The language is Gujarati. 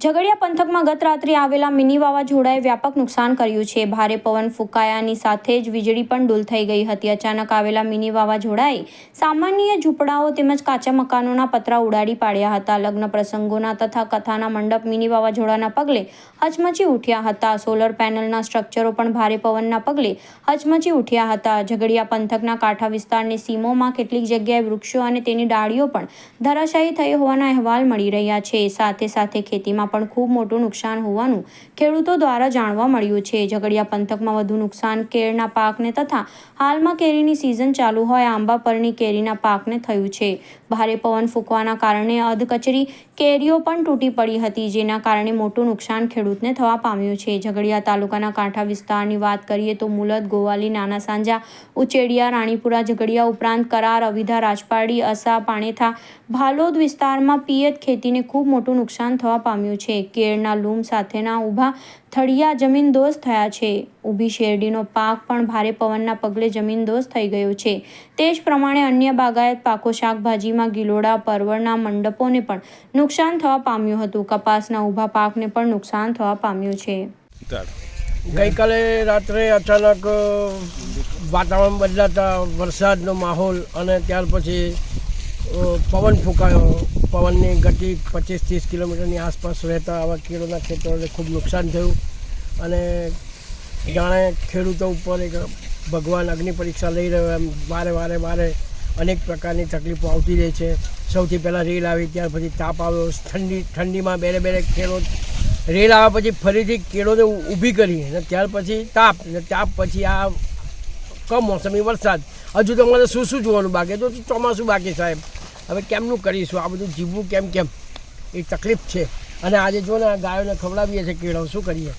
ઝઘડિયા પંથકમાં ગત રાત્રે આવેલા મિની વાવાઝોડાએ વ્યાપક નુકસાન કર્યું છે. ભારે પવન ફૂંકાયાની સાથે જ વીજળી પણ ડૂલ થઈ ગઈ હતી. અચાનક આવેલા મિની વાવાઝોડાએ સામાન્ય ઝૂંપડાઓ તેમજ કાચા મકાનોના પતરા ઉડાડી પાડ્યા હતા. લગ્ન પ્રસંગોના તથા કથાના મંડપ મિની વાવાઝોડાના પગલે હચમચી ઉઠ્યા હતા. સોલર પેનલના સ્ટ્રક્ચરો પણ ભારે પવનના પગલે હચમચી ઉઠ્યા હતા. ઝઘડિયા પંથકના કાંઠા વિસ્તારની સીમોમાં કેટલીક જગ્યાએ વૃક્ષો અને તેની ડાળીઓ પણ ધરાશાયી થઈ હોવાના અહેવાલ મળી રહ્યા છે. સાથે સાથે ખેતીમાં પણ ખૂબ મોટું નુકસાન હોવાનું ખેડૂતો દ્વારા જાણવા મળ્યું છે. ઝઘડિયા પંથકમાં વધુ નુકસાન કેળના પાકને તથા હાલમાં કેરીની સિઝન ચાલુ હોય આંબા પરની કેરીના પાકને થયું છે. ભારે પવન ફૂંકવાના કારણે અધકચરી કેરીઓ પણ તૂટી પડી હતી, જેના કારણે મોટું નુકસાન ખેડૂતને થવા પામ્યું છે. ઝઘડિયા તાલુકાના કાંઠા વિસ્તારની વાત કરીએ તો મુલદ, ગોવાલી, નાના સાંજા, ઉચેડિયા, રાણીપુરા, ઝઘડિયા ઉપરાંત કરાર, અવિધા રાજપારડી અસા, પાણેથા, ભાલોદ વિસ્તારમાં પિયત ખેતીને ખૂબ મોટું નુકસાન થવા પામ્યું છે. કેળના લૂમ સાથેના ઊભા થળિયા જમીનદોસ્ત થયા છે. ઊભી શેરડીનો પાક પણ ભારે પવનના પગલે જમીનદોસ્ત થઈ ગયો છે. તે જ પ્રમાણે અન્ય બાગાયત પાકો શાકભાજીમાં ગિલોડા પરવળના મંડપોને પણ નુકસાન થવા પામ્યું હતું. કપાસના ઊભા પાકને પણ નુકસાન થવા પામ્યું છે. ગઈકાલે રાત્રે અચાનક વાતાવરણ બદલાતા વરસાદનો માહોલ અને ત્યાર પછી પવન ફૂંકાયો. પવનની ગતિ પચીસ ત્રીસ કિલોમીટરની આસપાસ રહેતા આવા કેળોના ખેતરોને ખૂબ નુકસાન થયું. અને જાણે ખેડૂતો ઉપર એક ભગવાન અગ્નિ પરીક્ષા લઈ રહ્યો એમ વારે વારે વારે અનેક પ્રકારની તકલીફો આવતી રહે છે. સૌથી પહેલાં રેલ આવી, ત્યાર પછી તાપ આવ્યો. ઠંડી, ઠંડીમાં બેરે બેરે ખેડો, રેલ આવ્યા પછી ફરીથી કેળોને ઊભી કરી. અને ત્યાર પછી તાપ, અને તાપ પછી આ કમોસમી વરસાદ. હજુ તો અમારે શું શું જોવાનું બાકી? તો ચોમાસું બાકી સાહેબ. હવે કેમનું કરીશું? આ બધું જીવવું કેમ કેમ? એ તકલીફ છે. અને આજે જો ને ગાયોને ખવડાવીએ છીએ કેળો, શું કરીએ?